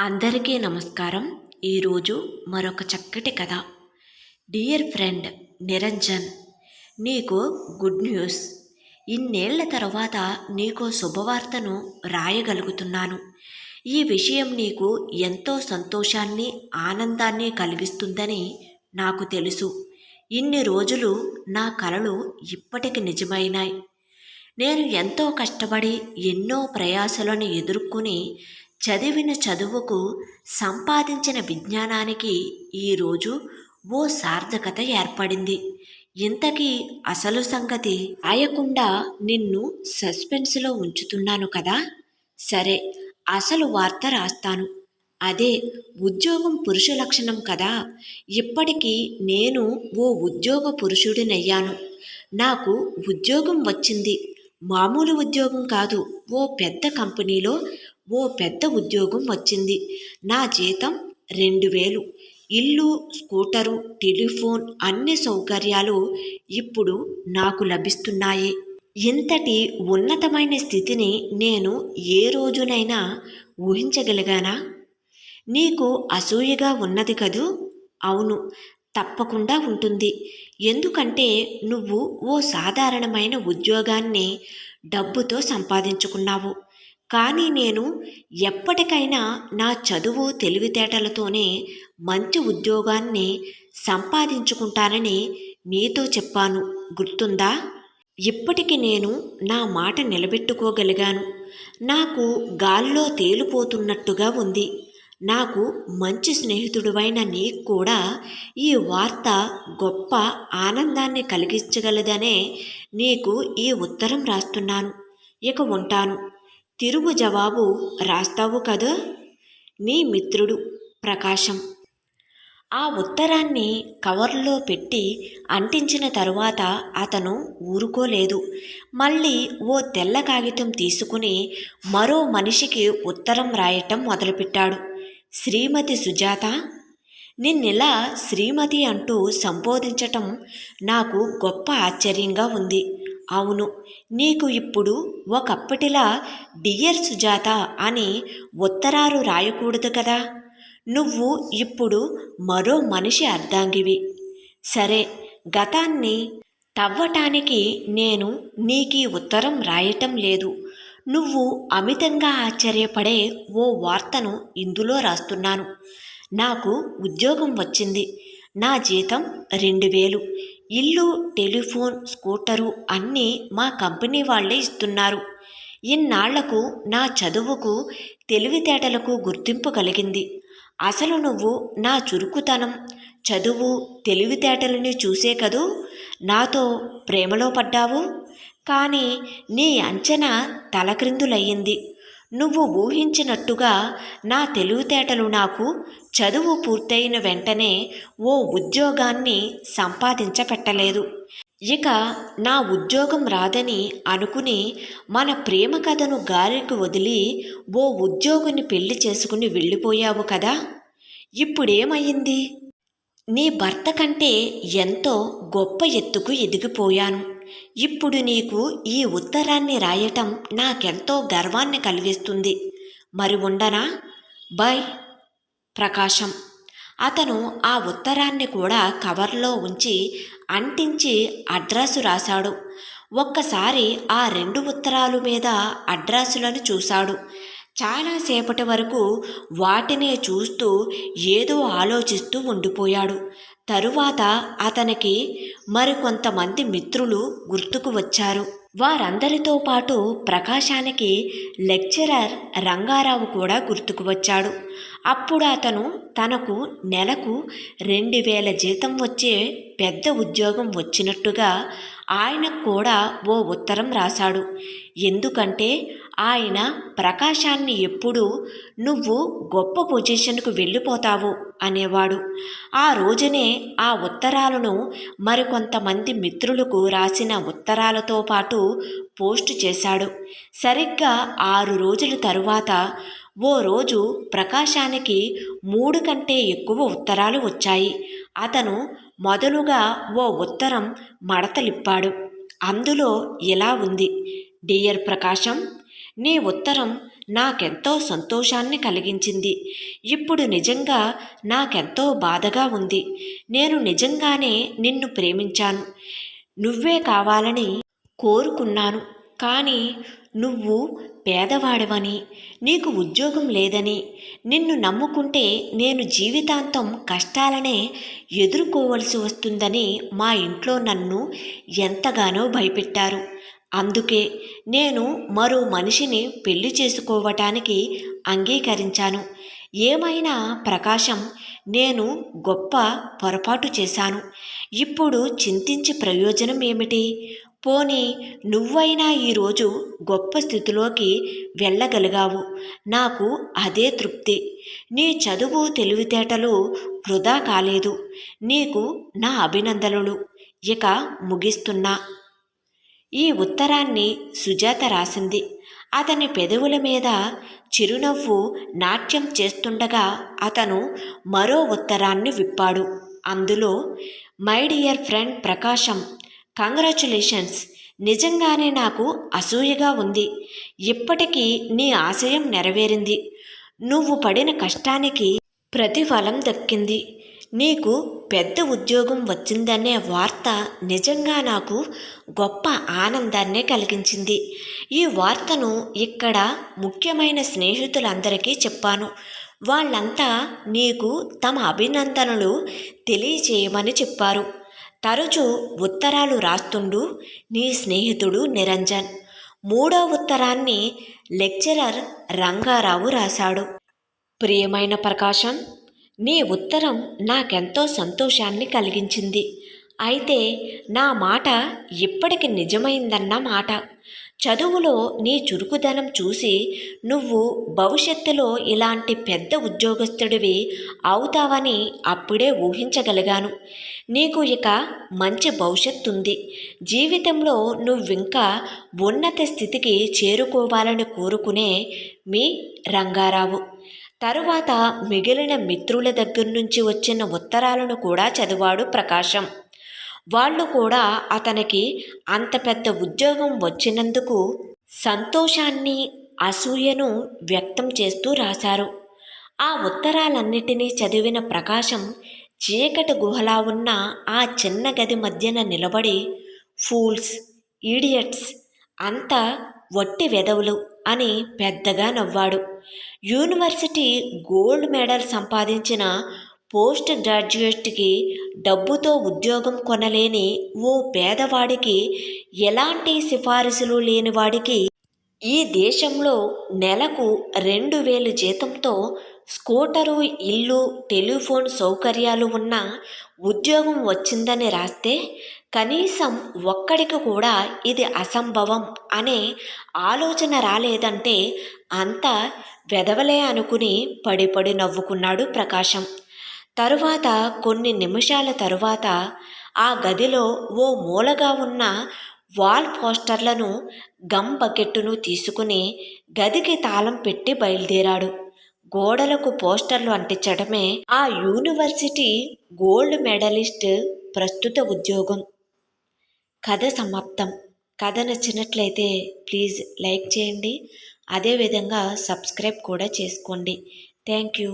అందరికీ నమస్కారం. ఈరోజు మరొక చక్కటి కథ. డియర్ ఫ్రెండ్ నిరంజన్ నీకు గుడ్ న్యూస్. ఇన్నేళ్ళ తర్వాత నీకు శుభవార్తను రాయగలుగుతున్నాను. ఈ విషయం నీకు ఎంతో సంతోషాన్ని ఆనందాన్ని కలిగిస్తుందని నాకు తెలుసు. ఇన్ని రోజులు నా కలలు ఇప్పటికి నిజమైనాయి. నేను ఎంతో కష్టపడి ఎన్నో ప్రయాసలను ఎదుర్కొని చదివిన చదువుకు సంపాదించిన విజ్ఞానానికి ఈరోజు ఓ సార్థకత ఏర్పడింది. ఇంతకీ అసలు సంగతి ఆయకుండా నిన్ను సస్పెన్స్లో ఉంచుతున్నాను కదా? సరే అసలు వార్త రాస్తాను. అదే ఉద్యోగం పురుష లక్షణం కదా? ఇప్పటికీ నేను ఓ ఉద్యోగ పురుషుడినయ్యాను. నాకు ఉద్యోగం వచ్చింది. మామూలు ఉద్యోగం కాదు ఓ పెద్ద కంపెనీలో ఓ పెద్ద ఉద్యోగం వచ్చింది. నా జీతం రెండు వేలు. ఇల్లు స్కూటరు టెలిఫోన్ అన్ని సౌకర్యాలు ఇప్పుడు నాకు లభిస్తున్నాయి. ఇంతటి ఉన్నతమైన స్థితిని నేను ఏ రోజునైనా ఊహించగలిగానా? నీకు అసూయగా ఉన్నది కదూ? అవును తప్పకుండా ఉంటుంది. ఎందుకంటే నువ్వు ఓ సాధారణమైన ఉద్యోగాన్ని డబ్బుతో సంపాదించుకున్నావు. కానీ నేను ఎప్పటికైనా నా చదువు తెలివితేటలతోనే మంచి ఉద్యోగాన్ని సంపాదించుకుంటానని నీతో చెప్పాను. గుర్తుందా? ఇప్పటికి నేను నా మాట నిలబెట్టుకోగలిగాను. నాకు గాల్లో తేలిపోతున్నట్టుగా ఉంది. నాకు మంచి స్నేహితుడువైన నీకు కూడా ఈ వార్త గొప్ప ఆనందాన్ని కలిగించగలదనే నీకు ఈ ఉత్తరం రాస్తున్నాను. ఇక ఉంటాను. తిరుగు జవాబు రాస్తావు కదా? నీ మిత్రుడు ప్రకాశం. ఆ ఉత్తరాన్ని కవర్లో పెట్టి అంటించిన తరువాత అతను ఊరుకోలేదు. మళ్ళీ ఓ తెల్ల కాగితం తీసుకుని మరో మనిషికి ఉత్తరం రాయటం మొదలుపెట్టాడు. శ్రీమతి సుజాత నిన్నెలా శ్రీమతి అంటూ సంబోధించటం నాకు గొప్ప ఆశ్చర్యంగా ఉంది. అవును నీకు ఇప్పుడు ఒకప్పటిలా డియర్ సుజాత అని ఉత్తరాలు రాయకూడదు కదా. నువ్వు ఇప్పుడు మరో మనిషి అర్ధాంగివి. సరే గతాన్ని తవ్వటానికి నేను నీకీ ఉత్తరం రాయటం లేదు. నువ్వు అమితంగా ఆశ్చర్యపడే ఓ వార్తను ఇందులో రాస్తున్నాను. నాకు ఉద్యోగం వచ్చింది. నా జీతం రెండు వేలు. ఇల్లు టెలిఫోన్ స్కూటరు అన్నీ మా కంపెనీ వాళ్ళే ఇస్తున్నారు. ఇన్నాళ్ళకు నా చదువుకు తెలివితేటలకు గుర్తింపు కలిగింది. అసలు నువ్వు నా చురుకుతనం చదువు తెలివితేటలని చూసే కదూ? నాతో ప్రేమలో పడ్డావు? కానీ నీ అంచనా తలక్రిందులయ్యింది. నువ్వు ఊహించినట్టుగా నా తెలివితేటలు నాకు చదువు పూర్తయిన వెంటనే ఓ ఉద్యోగాన్ని సంపాదించపెట్టలేదు. ఇక నా ఉద్యోగం రాదని అనుకుని మన ప్రేమ కథను గాలికి వదిలి ఓ ఉద్యోగిని పెళ్ళి చేసుకుని వెళ్ళిపోయావు కదా? ఇప్పుడేమయ్యింది? నీ భర్త కంటే ఎంతో గొప్ప ఎత్తుకు ఎదిగిపోయాను. ఇప్పుడు నీకు ఈ ఉత్తరాన్ని రాయటం నాకెంతో గర్వాన్ని కలిగిస్తుంది. మరి ఉండనా? బాయ్ ప్రకాశం. అతను ఆ ఉత్తరాన్ని కూడా కవర్లో ఉంచి అంటించి అడ్రస్సు రాశాడు. ఒక్కసారి ఆ రెండు ఉత్తరాలు మీద అడ్రస్సులను చూశాడు. చాలాసేపటి వరకు వాటినే చూస్తూ ఏదో ఆలోచిస్తూ ఉండిపోయాడు. తరువాత అతనికి మరికొంతమంది మిత్రులు గుర్తుకు వచ్చారు. వారందరితో పాటు ప్రకాశానికి లెక్చరర్ రంగారావు కూడా గుర్తుకు వచ్చాడు. అప్పుడు అతను తనకు నెలకు రెండు వేల జీతం వచ్చే పెద్ద ఉద్యోగం వచ్చినట్టుగా ఆయనకు కూడా ఓ ఉత్తరం రాశాడు. ఎందుకంటే ఆయన ప్రకాశాన్ని ఎప్పుడూ నువ్వు గొప్ప పొజిషన్కు వెళ్ళిపోతావు అనేవాడు. ఆ రోజునే ఆ ఉత్తరాలను మరికొంతమంది మిత్రులకు రాసిన ఉత్తరాలతో పాటు పోస్టు చేశాడు. సరిగ్గా ఆరు రోజుల తరువాత ఓ రోజు ప్రకాశానికి మూడు కంటే ఎక్కువ ఉత్తరాలు వచ్చాయి. అతను మొదలుగా ఓ ఉత్తరం మడతలిప్పాడు. అందులో ఇలా ఉంది. డియర్ ప్రకాశం నీ ఉత్తరం నాకెంతో సంతోషాన్ని కలిగించింది. ఇప్పుడు నిజంగా నాకెంతో బాధగా ఉంది. నేను నిజంగానే నిన్ను ప్రేమించాను. నువ్వే కావాలని కోరుకున్నాను. కానీ నువ్వు పేదవాడివని నీకు ఉద్యోగం లేదని నిన్ను నమ్ముకుంటే నేను జీవితాంతం కష్టాలనే ఎదుర్కోవలసి వస్తుందని మా ఇంట్లో నన్ను ఎంతగానో భయపెట్టారు. అందుకే నేను మరో మనిషిని పెళ్ళి చేసుకోవటానికి అంగీకరించాను. ఏమైనా ప్రకాశం నేను గొప్ప పొరపాటు చేశాను. ఇప్పుడు చింతించి ప్రయోజనం ఏమిటి? పోనీ నువ్వైనా ఈరోజు గొప్ప స్థితిలోకి వెళ్ళగలిగావు. నాకు అదే తృప్తి. నీ చదువు తెలివితేటలు వృధా కాలేదు. నీకు నా అభినందనలు. ఇక ముగిస్తున్నా. ఈ ఉత్తరాన్ని సుజాత రాసింది. అతని పెదవుల మీద చిరునవ్వు నాట్యం చేస్తుండగా అతను మరో ఉత్తరాన్ని విప్పాడు. అందులో my dear friend Prakasam congratulations నిజంగానే నాకు అసూయగా ఉంది. ఇప్పటికీ నీ ఆశయం నెరవేరింది. నువ్వు పడిన కష్టానికి ప్రతిఫలం దక్కింది. నీకు పెద్ద ఉద్యోగం వచ్చిందనే వార్త నిజంగా నాకు గొప్ప ఆనందాన్నే కలిగించింది. ఈ వార్తను ఇక్కడ ముఖ్యమైన స్నేహితులందరికీ చెప్పాను. వాళ్ళంతా నీకు తమ అభినందనలు తెలియచేయమని చెప్పారు. తరచూ ఉత్తరాలు రాస్తుండు నీ స్నేహితుడు నిరంజన్. మూడో ఉత్తరాన్ని లెక్చరర్ రంగారావు రాశాడు. ప్రియమైన ప్రకాశం నీ ఉత్తరం నాకెంతో సంతోషాన్ని కలిగించింది. అయితే నా మాట ఇప్పటికి నిజమైందన్న మాట. చదువులో నీ చురుకుదనం చూసి నువ్వు భవిష్యత్తులో ఇలాంటి పెద్ద ఉద్యోగస్తుడివి అవుతావని అప్పుడే ఊహించగలిగాను. నీకు ఇక మంచి భవిష్యత్తు ఉంది జీవితంలో నువ్వింకా ఉన్నత స్థితికి చేరుకోవాలని కోరుకునే మీ రంగారావు. తరువాత మిగిలిన మిత్రుల దగ్గర నుంచి వచ్చిన ఉత్తరాలను కూడా చదివాడు ప్రకాశం. వాళ్ళు కూడా అతనికి అంత పెద్ద ఉద్యోగం వచ్చినందుకు సంతోషాన్ని అసూయను వ్యక్తం చేస్తూ రాశారు. ఆ ఉత్తరాలన్నిటినీ చదివిన ప్రకాశం చీకటి గుహలా ఉన్న ఆ చిన్న గది మధ్యన నిలబడి ఫూల్స్ ఈడియట్స్ అంతా వట్టి వెదవులు అని పెద్దగా నవ్వాడు. యూనివర్సిటీ గోల్డ్ మెడల్ సంపాదించిన పోస్ట్ గ్రాడ్యుయేట్కి డబ్బుతో ఉద్యోగం కొనలేని ఓ పేదవాడికి ఎలాంటి సిఫారసులు లేని వాడికి ఈ దేశంలో నెలకు రెండు వేలు జీతంతో స్కూటరు ఇల్లు టెలిఫోన్ సౌకర్యాలు ఉన్న ఉద్యోగం వచ్చిందని రాస్తే కనీసం ఒక్కడికి కూడా ఇది అసంభవం అనే ఆలోచన రాలేదంటే అంతా వెదవలే అనుకుని పడిపడి నవ్వుకున్నాడు ప్రకాశం. తరువాత కొన్ని నిమిషాల తరువాత ఆ గదిలో ఓ మూలగా ఉన్న వాల్ పోస్టర్లను గమ్ బకెట్టును తీసుకుని గదికి తాళం పెట్టి బయలుదేరాడు. గోడలకు పోస్టర్లు అంటించడమే ఆ యూనివర్సిటీ గోల్డ్ మెడలిస్ట్ ప్రస్తుత ఉద్యోగం. కథ సమాప్తం. కథ నచ్చినట్లయితే ప్లీజ్ లైక్ చేయండి. అదేవిధంగా సబ్స్క్రైబ్ కూడా చేసుకోండి. Thank you.